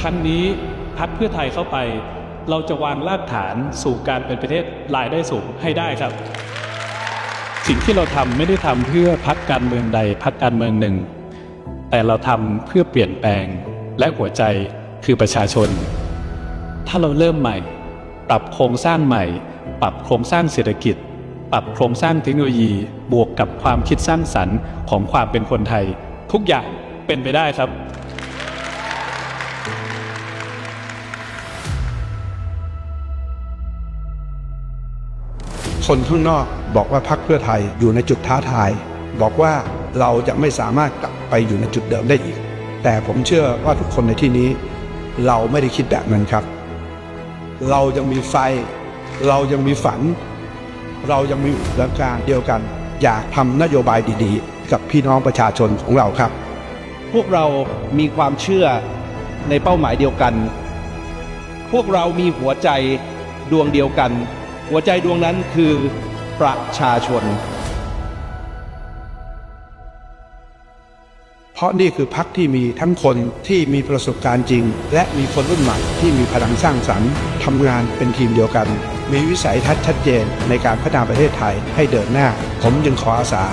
ครั้งนี้พักเพื่อไทยเข้าไป เราจะวางรากฐานสู่การเป็นประเทศรายได้สูงให้ได้ครับ สิ่งที่เราทำไม่ได้ทำเพื่อพักการเมืองใดพักการเมืองหนึ่ง แต่เราทำเพื่อเปลี่ยนแปลงและหัวใจคือประชาชน ถ้าเราเริ่มใหม่ ปรับโครงสร้างใหม่ ปรับโครงสร้างเศรษฐกิจ ปรับโครงสร้างเทคโนโลยีบวกกับความคิดสร้างสรรค์ของความเป็นคนไทย ทุกอย่างเป็นไปได้ครับ คนข้างนอกบอกว่าพรรคเพื่อไทยอยู่ในจุดท้าทาย บอกว่าเราจะไม่สามารถกลับไปอยู่ในจุดเดิมได้อีก แต่ผมเชื่อว่าทุกคนในที่นี้ เราไม่ได้คิดแบบนั้นครับ เรายังมีไฟ เรายังมีฝัน เรายังมีอุดมการเดียวกัน อยากทำนโยบายดีๆ กับพี่น้องประชาชนของเราครับ พวกเรามีความเชื่อในเป้าหมายเดียวกัน พวกเรามีหัวใจดวงเดียวกัน หัวใจดวงนั้นคือประชาชน เพราะนี่คือพักที่มีทั้งคนที่มีประสบการณ์จริง และมีคนรุ่นใหม่ที่มีพลังสร้างสรรค์ทำงานเป็นทีมเดียวกัน มีวิสัยทัศน์ชัดเจนในการพัฒนาประเทศไทยให้เดินหน้า ผมจึงขออาสา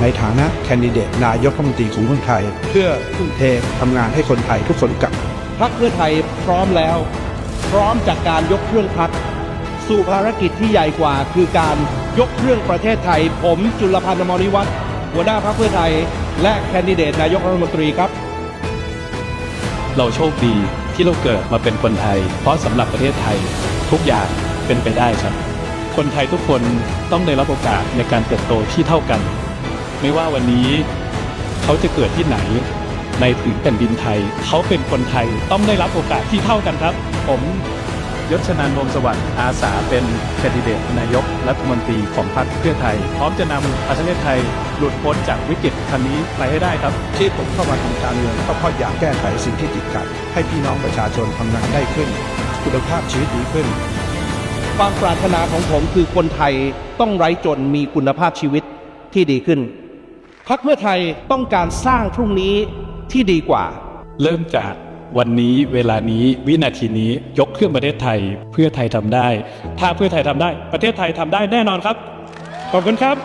ในฐานะแคนดิเดตนายกรัฐมนตรีของคนไทย เพื่อทุ่มเททำงานให้คนไทยทุกคนกับพักเพื่อไทยพร้อมแล้ว พร้อมจากการยกเครื่องพัก สู่ภารกิจที่ใหญ่กว่า คือการยกเครื่องประเทศไทย ผมจุลพันธ์อมรนิวัฒน์หัวหน้าพักเพื่อไทย และแคนดิเดตนายกรัฐมนตรีครับ เราโชคดีที่เราเกิดมาเป็นคนไทย เพราะสำหรับประเทศไทย ทุกอย่างเป็นไปได้ครับ คนไทยทุกคนต้องได้รับโอกาสในการเติบโตที่เท่ากัน ไม่ว่าวันนี้เขาจะเกิดที่ไหนในถึงแผ่นดินไทย เขาเป็นคนไทยต้องได้รับโอกาสที่เท่ากันครับ ผม ยศชนานวงศ์สวัสดิ์อาสาเป็นแคนดิเดตนายกรัฐมนตรีของพรรคเพื่อไทย พร้อมจะนำประเทศไทยหลุดพ้นจากวิกฤตครั้งนี้ไปให้ได้ครับ ที่ผมเข้ามาทำการเมืองก็เพราะอยากแก้ไขสิ่งที่ติดขัด ให้พี่น้องประชาชนทำงานได้ขึ้น คุณภาพชีวิตดีขึ้น ความปรารถนาของผมคือคนไทยต้องไร้จนมีคุณภาพชีวิตที่ดีขึ้นพักเพื่อไทยต้องการสร้างพรุ่งนี้ที่ดีกว่า เริ่มจาก วันนี้เวลานี้วินาทีนี้ยกเครื่องประเทศไทยเพื่อไทยทำได้ ถ้าเพื่อไทยทำได้ ประเทศไทยทำได้แน่นอนครับ ขอบคุณครับ